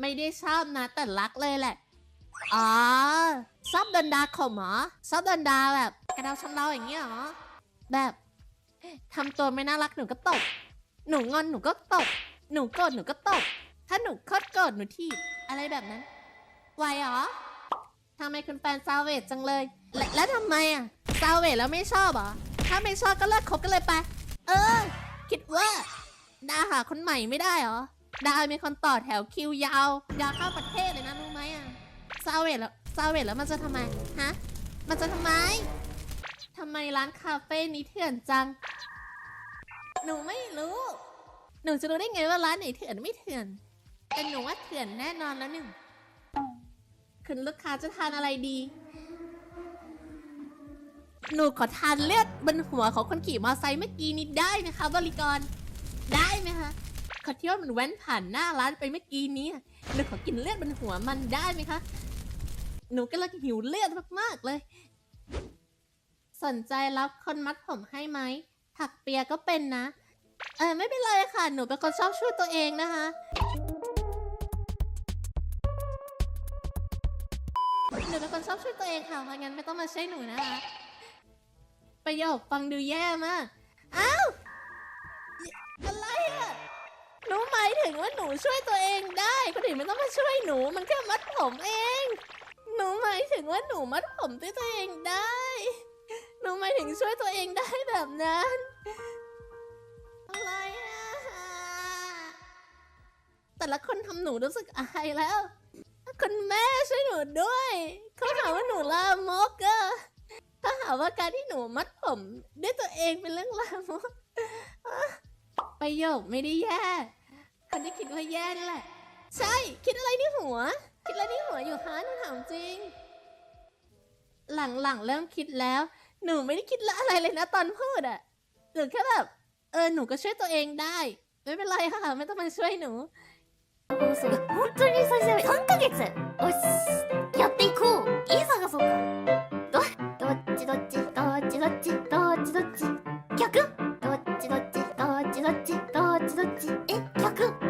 ไม่ได้ชอบนะแต่รักเลยแหละ อ๋อชอบโดนดาข่มเหรอชอบโดนดาแบบกระดาชำเราอย่างเงี้ยเหรอ แบบทำตัวไม่น่ารักหนูก็ตบหนูงอนหนูก็ตบหนูโกรธหนูก็ตบถ้าหนูโคตรโกรธหนูทีบอะไรแบบนั้นไหวเหรอทำไมคุณแฟนซาเวจจังเลย และแล้วทำไมอะซาเวจแล้วไม่ชอบเหรอ ถ้าไม่ชอบก็เลิกคบกันเลยไป เออ คิดว่าดาหาคนใหม่ไม่ได้เหรอ ดามีคนต่อแถวคิวยาวยาวเข้าประเทศเลยนะรู้ไหมอะซาเวจแล้วซาเวจแล้วมันจะทำไมฮะมันจะทำไมทำไมร้านคาเฟ่นี้เถื่อนจัง หนูไม่รู้ หนูจะรู้ได้ไงว่าร้านไหนเถื่อนไม่เถื่อน แต่หนูว่าเถื่อนแน่นอนแล้วหนึ่งคุณลูกค้าจะทานอะไรดี หนูขอทานเลือดบนหัวของคนขี่มอเตอร์ไซค์เมื่อกี้นี้ได้ไหมคะบริกร ได้ไหมคะ ขอเที่ยวมันแว้นผ่านหน้าร้านไปเมื่อกี้นี้หนูขอกินเลือดบนหัวมันได้ไหมคะ หนูกำลังหิวเลือดมากๆเลย สนใจรับคนมัดผมให้ไหม ถักเปียก็เป็นนะ เออไม่เป็นไรค่ะ หนูเป็นคนชอบช่วยตัวเองนะคะ หนูเป็นคนชอบช่วยตัวเองค่ะเพราะงั้นไม่ต้องมาใช่หนูนะคะประโยคฟังดูแย่มาก อ้าว หมายถึงว่าหนูช่วยตัวเองได้คนอื่นไม่ต้องมาช่วยหนู มันแค่มัดผมเอง หนูหมายถึงว่าหนูมัดผมด้วยตัวเองได้ หนูหมายถึงช่วยตัวเองได้แบบนั้น อะไรอะแต่ละคนทำหนูรู้สึกอายแล้ว คุณแม่ช่วยหนูด้วย เขาหาว่าหนูลามกอะเขาหาว่าการที่หนูมัดผมด้วยตัวเองเป็นเรื่องลามกประโยคไม่ได้แย่ ตอนนี้คิดว่าแย่แหละ ใช่ คิดอะไรในหัว คิดอะไรในหัวอยู่ฮะหนูถามจริง หลังๆเริ่มคิดแล้ว หนูไม่ได้คิดละอะไรเลยนะตอนพูดอะหนูแค่แบบ เออหนูก็ช่วยตัวเองได้ ไม่เป็นไรค่ะ ไม่ต้องมาช่วยหนู本当に最初は3ヶ月よしやっていこう家探そうかどどっちどっちどっちどっちどっちどっち逆どっちどっちどっちどっちどっちどっち？え100